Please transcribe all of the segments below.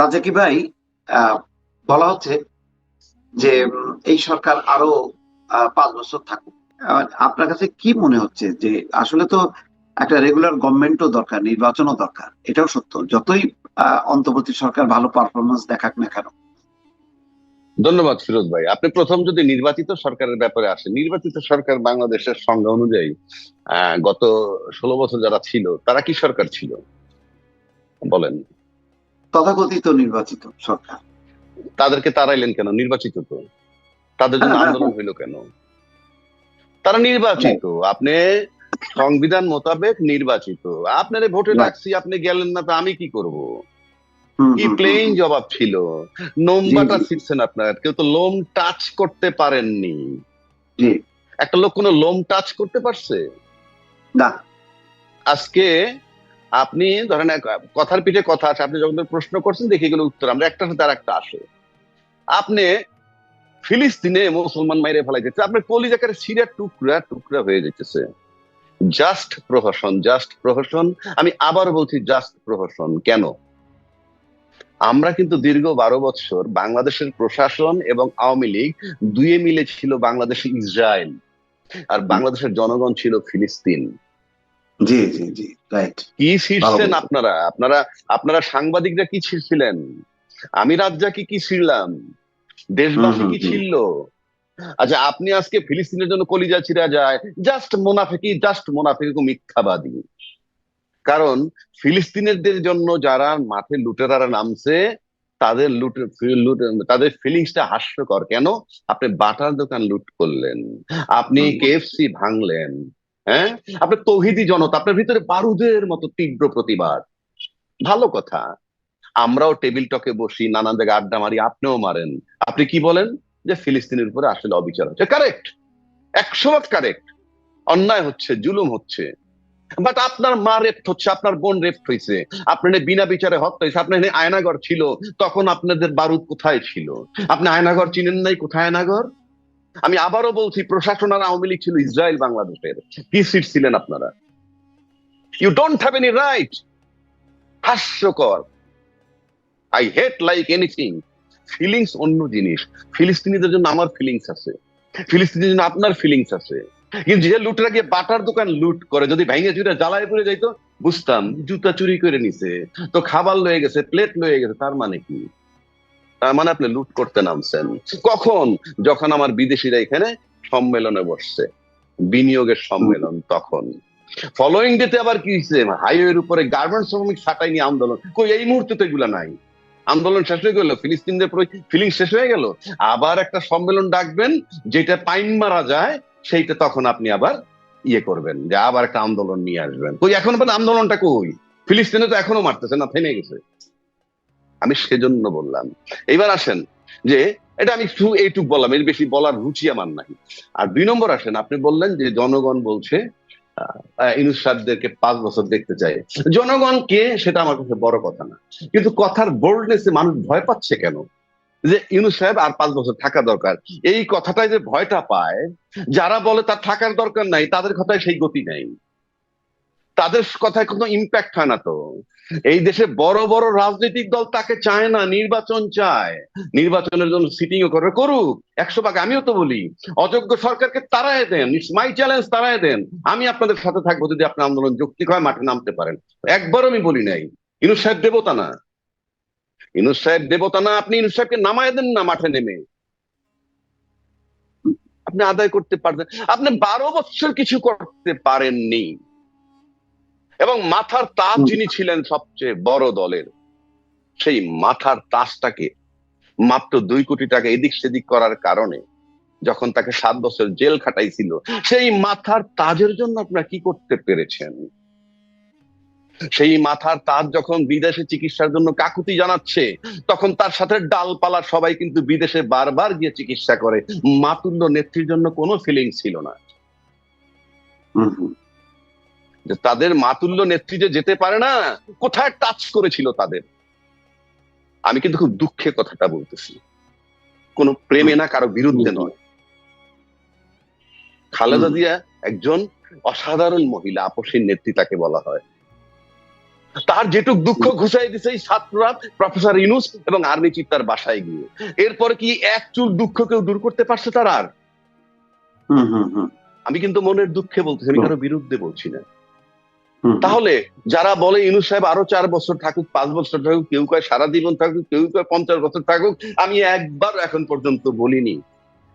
রাজাকি ভাই বলা হচ্ছে যে এই সরকার আরও পাঁচ বছর থাকুক। আপনার কাছে কি মনে হচ্ছে যে, আসলে তো একটা রেগুলার গভর্নমেন্টও দরকার, নির্বাচনও দরকার, এটাও সত্য। যতই অন্তর্বর্তী সরকার ভালো পারফরমেন্স দেখাক না কেন। ধন্যবাদ ফিরোজ ভাই। আপনি প্রথম যদি নির্বাচিত সরকারের ব্যাপারে আসেন, নির্বাচিত সরকার বাংলাদেশের সংজ্ঞা অনুযায়ী গত ষোলো বছর যারা ছিল, তারা কি সরকার ছিল? বলেন। তথাকথিত নির্বাচিত সরকার। তাদেরকে তাড়াইলেন কেন? নির্বাচিত তো। তাদের জন্য আন্দোলন হইল কেন? তারা নির্বাচিত। আপনি সংবিধান মোতাবেক নির্বাচিত। আপনারে ভোটে. রাখছি আপনি গেলেন না তো আমি কি করব? কি প্লেন জবাব ছিল? জি, শিখছেন আপনার। কেউ তো লোম টাচ করতে পারেননি। একটা লোক কোনো লোম টাচ করতে পারছে? না। আজকে আপনি ধরেন কথার পিঠে কথা আছে, আপনি যখন প্রশ্ন করছেন, দেখে গেলে উত্তর। আমরা একটা সাথে আর একটা আসে। আপনি ফিলিস্তিনে মুসলমান মাইরে ফেলাই যেতে আপনার কলিজাকারে সিরিয়া টুকরা টুকরা হয়ে যেতেছে জাস্ট প্রহসন জাস্ট প্রহসন। আমি আবার বলছি জাস্ট প্রহসন। কেন? আমরা কিন্তু দীর্ঘ বারো বছর বাংলাদেশের প্রশাসন এবং আওয়ামী লীগ দুয়ে মিলে ছিল বাংলাদেশে ইসরায়েল। আর বাংলাদেশের জনগণ ছিল ফিলিস্তিন। জি জি জি রাইট কি ছিঁড়ছেন আপনারা? আপনারা আপনারা সাংবাদিকরা কি ছিঁড়ছিলেন? আমি রাজ্জাকি কি ছিঁড়লাম? দেশবাসী কি। ছিল আচ্ছা আপনি আজকে ফিলিস্তিনের জন্য কলিজা ছিঁড়া যায়। জাস্ট মোনাফেকি জাস্ট মোনাফেকি মিথ্যাবাদী। কারণ ফিলিস্তিনিদের জন্য যারা মাঠে লুটেরারা নামছে তাদের লুট লুট- তাদের ফিলিংসটা হাস্যকর। কেন? আপনি বাটার দোকান লুট করলেন। আপনি কেএফসি ভাঙলেন। হ্যাঁ? আপনার তৌহিদি জনতা, আপনার ভিতরে বারুদের মতো তীব্র প্রতিবাদ। ভালো কথা। আমরাও টেবিল টকে বসি, নানান জায়গায় আড্ডা মারি, আপনিও মারেন। আপনি কি বলেন? যে ফিলিস্তিনের উপরে আসলে অবিচার হচ্ছে। কারেক্ট একশো কারেক্ট অন্যায় হচ্ছে, জুলুম হচ্ছে। বাট আপনার মা রেপ্ট হচ্ছে, আপনার বোন রেপ্ট হয়েছে আপনার বিনা বিচারে হত্যা হয়েছে আপনার আয়নাগর ছিল, তখন আপনাদের বারুদ কোথায় ছিল? আপনি আয়নাগর চিনেন নাই? কোথায় আয়নাগর? আমি আবারও বলছি প্রশাসন আর আওয়ামী লীগ ছিল ইসরায়েল বাংলাদেশের। কি সিট ছিলেন আপনারা? You don't have any right হাস্যকর। I hate like anything feelings অন্য জিনিস। ফিলিস্তিনিদের জন্য আমার ফিলিংস আছে। ফিলিস্তিনিদের জন্য আপনার ফিলিংস আছে। কিন্তু যে লুটরা গিয়ে বাটার দোকান লুট করে, যদি ভেঙে চুরে জ্বালায় পড়ে যাইতো, বুঝতাম, জুতা চুরি করে নিছে, তো খাবার লয়ে গেছে প্লেট লয়ে গেছে, তার মানে কি? মানে আপনি লুট করতে নামছেন। কখন? যখন আমার বিদেশিরা এখানে সম্মেলনে বসছে। বিনিয়োগের সম্মেলন তখন। ফলোয়িং ডেতে আবার কি হচ্ছে হাইওয়ের উপরে গার্মেন্টস শ্রমিক ছাটাই নিয়ে আন্দোলন। কই, এই মুহূর্তে তো এগুলা নাই। আন্দোলন শেষ হয়ে গেল, ফিলিস্তিনদের ফিলিং শেষ হয়ে গেল। আবার একটা সম্মেলন ডাকবেন, যেটা পাইন মারা যায়, সেইটা তখন আপনি আবার ইয়ে করবেন, যে আবার একটা আন্দোলন নিয়ে আসবেন। কই, এখন আবার আন্দোলনটা কই? ফিলিস্তিনে তো এখনও মারতেছে না, থেমে গেছে। আমি সেজন্য বললাম। এইবার আসেন যে, এটা আমি শুধু এইটুক বললাম, এর বেশি বলার রুচি আমার নাই। আর দুই নম্বর আসেন, আপনি বললেন যে জনগণ বলছে ইনুস পাঁচ বছর দেখতে চাই জনগণ কে সেটা আমার কাছে বড় কথা না। কিন্তু কথার বোল্ডনেসে মানুষ ভয় পাচ্ছে কেন? যে ইউনুস সাহেব আর পাঁচ বছর থাকা দরকার। এই কথাটাই যে ভয়টা পায়, যারা বলে তার থাকার দরকার নাই, তাদের কথায় সেই গতি নাই। তাদের কথায় কোনো ইম্প্যাক্ট হয় না তো। এই দেশে বড় বড় রাজনৈতিক দল তাকে চায় না, নির্বাচন চায়। নির্বাচনের জন্য সিটিং করে করুক। একশো ভাগ আমিও তো বলি। অযোগ্য সরকারকে তারাই দেন মাই চ্যালেঞ্জ তারাই দেন। আমি আপনাদের সাথে থাকব যদি আপনার আন্দোলন যৌক্তিক হয়, মাঠে নামতে পারেন। একবারও আমি বলি নাই। ইনুস সাহেব দেবতা না। ইনুস সাহেব দেবতা না, আপনি ইনুস সাহেবকে নামায় দেন না মাঠে নেমে। আপনি আদায় করতে পারবেন। আপনি বারো বছর কিছু করতে পারেননি। এবং মাথার তাজ যিনি ছিলেন সবচেয়ে বড় দলের সেই মাথার তাজটাকে মাত্র দুই কোটি টাকা এদিক সেদিক করার কারণে যখন তাকে সাত বছর জেল খাটাইছিল সেই মাথার তাজের জন্য আপনারা কি করতে পেরেছেন? সেই মাথার তাজ যখন বিদেশে চিকিৎসার জন্য কাকুতি জানাচ্ছে তখন তার সাথে ডালপালা সবাই কিন্তু বিদেশে বারবার গিয়ে চিকিৎসা করে। মাতুল্য নেত্রীর জন্য কোনো ফিলিং ছিল না। যে তাদের মাতুল্য নেত্রী যে যেতে পারে না কোথায় টাচ করেছিল তাদের? আমি কিন্তু খুব দুঃখে কথাটা বলতেছি। কোন প্রেমে না কারও বিরুদ্ধে নয়। খালেদা। জিয়া একজন অসাধারণ মহিলা আপসীর নেত্রী তাকে বলা হয়। তার যেটুক দুঃখ ঘুষাই দিছে এই ছাত্ররা প্রফেসর ইনুস এবং আর্মি চিফ তার বাসায় গিয়ে। এরপরে কি এক চুল দুঃখ কেউ দূর করতে পারছে তার আর? হুম হুম হুম। আমি কিন্তু মনের দুঃখে বলতেছি আমি কারও বিরুদ্ধে বলছি না। তাহলে যারা বলে ইনু সাহেব আরও চার বছর থাকুক পাঁচ বছর থাকুক কেউ কয় সারা জীবন থাকুক কেউ কয় পঞ্চাশ বছর থাকুক আমি একবার এখন পর্যন্ত বলিনি।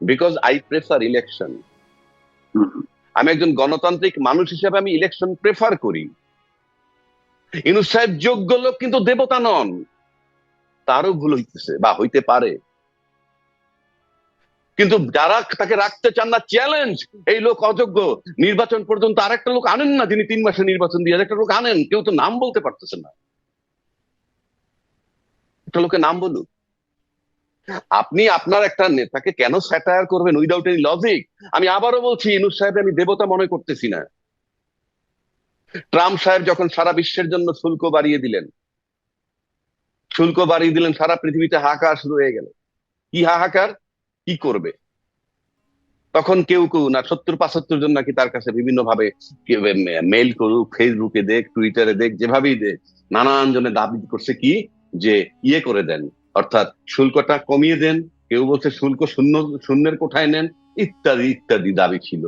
Because I prefer election. আমি একজন গণতান্ত্রিক মানুষ হিসেবে আমি ইলেকশন প্রেফার করি। ইনু সাহেব যোগ্য লোক কিন্তু দেবতা নন। তারও ভুল হইতেছে বা হইতে পারে। কিন্তু যারা তাকে রাখতে চান না চ্যালেঞ্জ এই লোক অযোগ্য। নির্বাচন পর্যন্ত আরেকটা লোক আনেন না যিনি তিন মাসে নির্বাচন দিয়ে একটা লোক আনেন, কেউ তো নাম বলতে পারতেছে না। একটা লোকের নাম বলুক আপনি আপনার একটা নেতাকে কেন স্যাটায়ার করবেন উইদাউট এনি লজিক আমি আবারও বলছি, ইনুস সাহেব আমি দেবতা মনে করতেছি না। ট্রাম্প সাহেব যখন সারা বিশ্বের জন্য শুল্ক বাড়িয়ে দিলেন, শুল্ক বাড়িয়ে দিলেন, সারা পৃথিবীতে হাহাকার শুরু হয়ে গেল। কি হাহাকার? কি করবে? তখন কেউ কেউ না, সত্তর, পাঁচাত্তর জন নাকি তার কাছে বিভিন্ন ভাবে মেইল করুক ফেসবুকে দেখ টুইটারে দেখ, যেভাবেই দেখ, নানান জনে দাবি করছে কি? যে ইয়ে করে দেন, অর্থাৎ শুল্কটা কমিয়ে দেন, কেউ বলছে শুল্ক শূন্য, শূন্যের কোঠায় নেন, ইত্যাদি ইত্যাদি দাবি ছিল।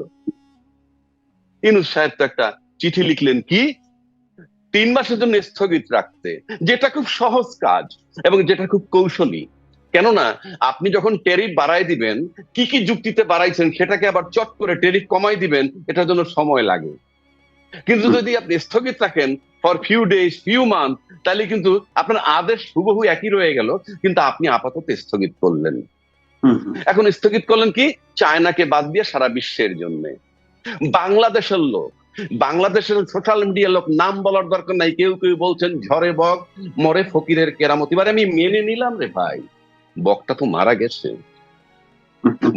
ইনুস সাহেব তো একটা চিঠি লিখলেন কি? তিন মাসের জন্য স্থগিত রাখতে, যেটা খুব সহজ কাজ এবং যেটা খুব কৌশলী। কেননা আপনি যখন টেরিফ বাড়াই দিবেন কি কি যুক্তিতে বাড়াইছেন সেটাকে আবার চট করে টেরিফ কমাই দিবেন এটার জন্য সময় লাগে। কিন্তু যদি আপনি স্থগিত রাখেন for few days few month তাহলে কিন্তু আপনার আদেশ হুবহু একই রয়ে গেল কিন্তু আপনি আপাতত স্থগিত করলেন। এখন স্থগিত করলেন কি? চায়নাকে বাদ দিয়ে সারা বিশ্বের জন্য। বাংলাদেশের লোক বাংলাদেশের সোশ্যাল মিডিয়ার লোক নাম বলার দরকার নাই কেউ কেউ বলছেন ঝরে বক মরে ফকিরের কেরামতি। এবার আমি মেনে নিলাম রে ভাই। বকটা তো মারা গেছে।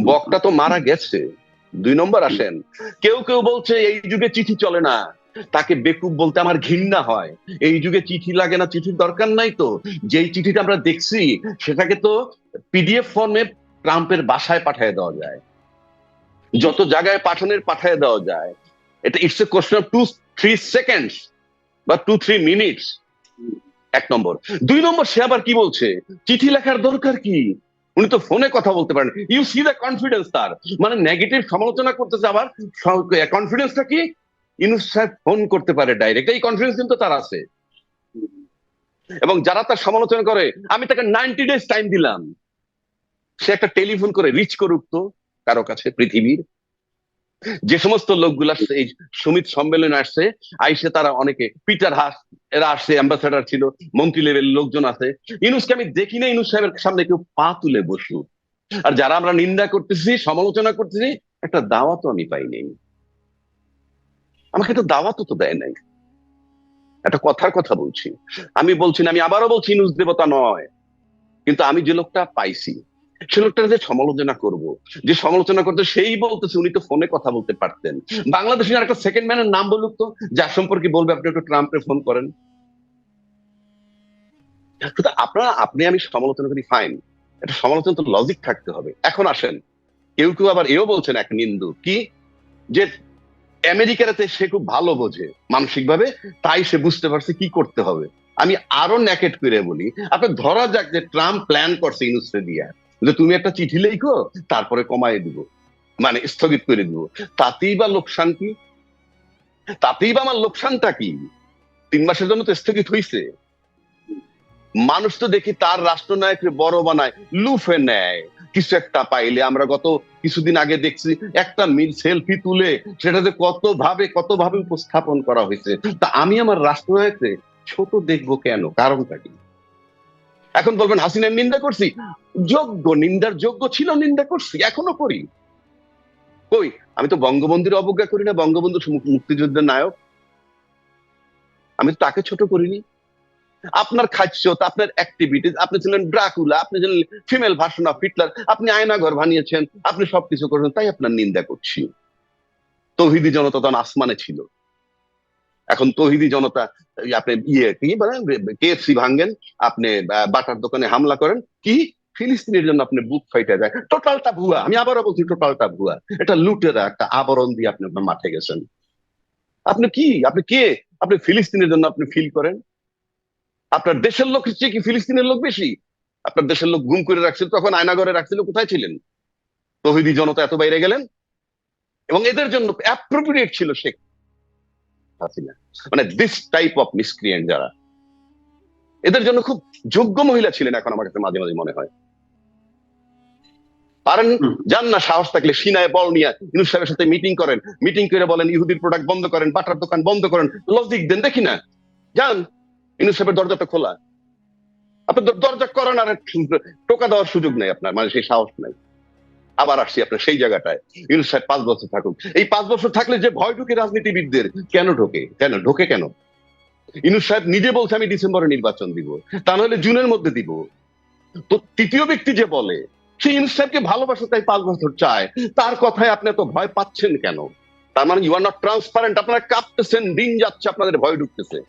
বকটা তো মারা গেছে। দুই নম্বর আসেন। কেউ কেউ বলছে, এই যুগে চিঠি চলে না। তাকে বেকুব বলতে আমার ঘৃণা হয়। এই যুগে চিঠি লাগে না, চিঠির দরকার নাই তো। যেই চিঠিটা আমরা দেখছি, সেটাকে তো পিডিএফ ফর্মে ট্রাম্পের বাসায় পাঠিয়ে দেওয়া যায়। যত জায়গায় পাঠানোর পাঠিয়ে দেওয়া যায়। এটা it's a question of two three seconds বা টু থ্রি মিনিটস এক নম্বর। দুই নম্বর, সে আবার কি বলছে? চিঠি লেখার দরকার কি? উনি তো ফোনে কথা বলতে পারেন। ইউ সি দ্য কনফিডেন্স তার মানে নেগেটিভ সমালোচনা করতেছে আবার। কনফিডেন্সটা কি? ইনুস সাহেব ফোন করতে পারে ডাইরেক্ট এই কনফিডেন্স কিন্তু তার আছে। এবং যারা তার সমালোচনা করে, আমি তাকে নাইনটি ডেজ টাইম দিলাম। সে একটা টেলিফোন করে রিচ করুক তো, কারও কাছে, পৃথিবীর। যে সমস্ত লোকগুলো এই সমিত সম্মেলনে আসছে, আইসে তারা অনেকে, পিটার হাস, এরা আসছে অ্যাম্বাসেডার ছিল, মন্ত্রী লেভেল লোকজন আছে। ইনুসকে আমি দেখি না ইনুস সাহেবের সামনে কেউ পা তুলে বসু আর যারা আমরা নিন্দা করতেছি, সমালোচনা করতেছি, একটা দাওয়াতও আমি পাইনি আমাকে একটা দাওয়াতও তো দেয় নাই। একটা কথার কথা বলছি। আমি বলছি না, আমি আবারও বলছি, ইনুস দেবতা নয়। কিন্তু আমি যে লোকটা পাইছি সে যে সমালোচনা করব যে সমালোচনা করতে সেই বলতেছে উনি তো ফোনে কথা বলতে পারতেন। বাংলাদেশের আর একটা সেকেন্ড ম্যানের নাম বলুক তো যার সম্পর্কে বলবে আপনি একটু ট্রাম্পে ফোন করেন। আপনারা আপনি আমি সমালোচনা করি ফাইন এটা সমালোচনা তো লজিক থাকতে হবে। এখন আসেন। কেউ কেউ আবার এও বলছেন এক নিন্দু কি? যে আমেরিকাতে সে খুব ভালো বোঝে মানসিক ভাবে তাই সে বুঝতে পারছে কি করতে হবে। আমি আরও ন্যাকেট করে বলি আপনি ধরা যাক যে ট্রাম্প প্ল্যান করছে দিয়া। যে তুমি একটা চিঠি লেখো, তারপরে কমায় দিব। মানে স্থগিত করে দিব। তাতেই বা লোকসান কি? তাতেই বা আমার লোকসানটা কি? তিন মাসের জন্য তো স্থগিত হয়েছে মানুষ তো দেখি তার রাষ্ট্রনায়ককে বড় বানায়, লুফে নেয়। কিছু একটা পাইলে আমরা গত কিছুদিন আগে দেখছি, একটা মিল সেলফি তুলে সেটাতে কত ভাবে কত ভাবে উপস্থাপন করা হয়েছে। তা আমি আমার রাষ্ট্রনায়ককে ছোট দেখব কেন? কারণটা কি? এখন বলবেন, হাসিনার নিন্দা করছি? যোগ্য, নিন্দার যোগ্য ছিল, নিন্দা করছি, এখনও করি। কই? আমি তো বঙ্গবন্ধুর অবজ্ঞা করি না, বঙ্গবন্ধু মুক্তিযুদ্ধের নায়ক। আমি তো তাকে ছোট করিনি। আপনার খাদ্য আপনার অ্যাক্টিভিটিস আপনি ছিলেন ড্রাকুলা আপনি ছিলেন ফিমেল ভার্সন অফ হিটলার আপনি আয়নাঘর বানিয়েছেন, আপনি সবকিছু করেছেন, তাই আপনার নিন্দা করছি। তৌহিদি জনতা তখন আসমানে ছিল। এখন তৌহিদি জনতা আপনি ইয়ে কি বলেন? কেএফসি ভাঙ্গেন আপনি বাটার দোকানে হামলা করেন, কি? ফিলিস্তিনের জন্য আপনি বুক ফাইটে যায়। টোটালটা ভুয়া। আমি আবারও বলছি, টোটালটা ভুয়া। এটা লুটেরা, একটা আবরণ দিয়ে আপনি মাঠে গেছেন। আপনি কি? আপনি কে? আপনি ফিলিস্তিনের জন্য আপনি ফিল করেন? আপনার দেশের লোক চেয়ে কি ফিলিস্তিনের লোক বেশি? আপনার দেশের লোক গুম করে রাখছিল, তখন আয়নাগরে রাখছিল, কোথায় ছিলেন? তহিদি জনতা এত বাইরে গেলেন? এবং এদের জন্য অ্যাপ্রোপ্রিয়েট ছিল শেখ হাসিনা মানে দিস টাইপ অফ মিসক্রিয়েন্ট যারা। এদের জন্য খুব যোগ্য মহিলা ছিলেন এখন আমার কাছে মাঝে মাঝে মনে হয়। পারেন। যান না সাহস থাকলে সিনায় বল নিয়ে ইউনুস সাহেবের সাথে মিটিং করেন। মিটিং করে বলেন ইহুদির প্রোডাক্ট বন্ধ করেন বাটার দোকান বন্ধ করেন। লজিক দেন দেখি না। যান ইউনুস সাহেবের দরজাটা খোলা। আপনার দরজা করেন আর টোকা দেওয়ার সুযোগ নেই আপনার মানে সেই সাহস নাই। আবার আসছি আপনার সেই জায়গাটায়। ইউনুস সাহেব, পাঁচ বছর থাকুক। এই পাঁচ বছর থাকলে যে ভয় ঢুকে রাজনীতিবিদদের, কেন ঢোকে? কেন? ঢোকে কেন? ইনুস সাহেব নিজে বলছে, আমি ডিসেম্বরে নির্বাচন দিব। তা নাহলে জুনের মধ্যে দিব। তো তৃতীয় ব্যক্তি যে বলে, সে ইনুস সাহেবকে ভালোবাসে, তাই পাঁচ বছর চায়। তার কথায় আপনি এত ভয় পাচ্ছেন কেন? তার মানে ইউ আর নট ট্রান্সপারেন্ট আপনারা কাঁপতেছেন, দিন যাচ্ছে, আপনাদের ভয় ঢুকতেছে।